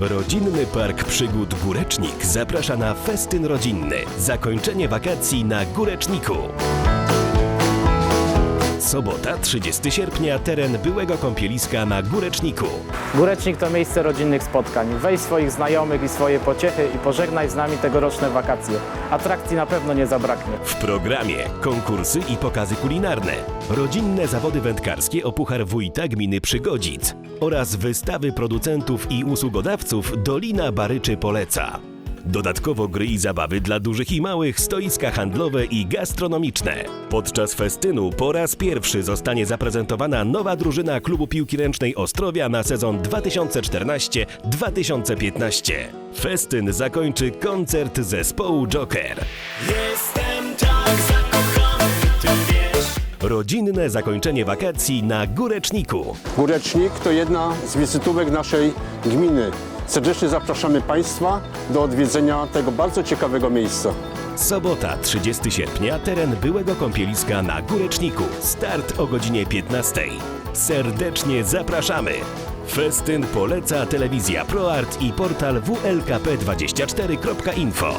Rodzinny Park Przygód Górecznik zaprasza na festyn rodzinny. Zakończenie wakacji na Góreczniku. Sobota, 30 sierpnia, teren byłego kąpieliska na Góreczniku. Górecznik to miejsce rodzinnych spotkań. Weź swoich znajomych i swoje pociechy i pożegnaj z nami tegoroczne wakacje. Atrakcji na pewno nie zabraknie. W programie konkursy i pokazy kulinarne, rodzinne zawody wędkarskie o Puchar Wójta Gminy Przygodzic oraz wystawy producentów i usługodawców Dolina Baryczy poleca. Dodatkowo gry i zabawy dla dużych i małych, stoiska handlowe i gastronomiczne. Podczas festynu po raz pierwszy zostanie zaprezentowana nowa drużyna klubu piłki ręcznej Ostrowia na sezon 2014-2015. Festyn zakończy koncert zespołu Joker. Jestem tak zakochany, ty wiesz Rodzinne zakończenie wakacji na Góreczniku. Górecznik to jedna z wizytówek naszej gminy. Serdecznie zapraszamy Państwa do odwiedzenia tego bardzo ciekawego miejsca. Sobota, 30 sierpnia, teren byłego kąpieliska na Góreczniku. Start o godzinie 15. Serdecznie zapraszamy! Festyn poleca telewizja ProArt i portal wlkp24.info.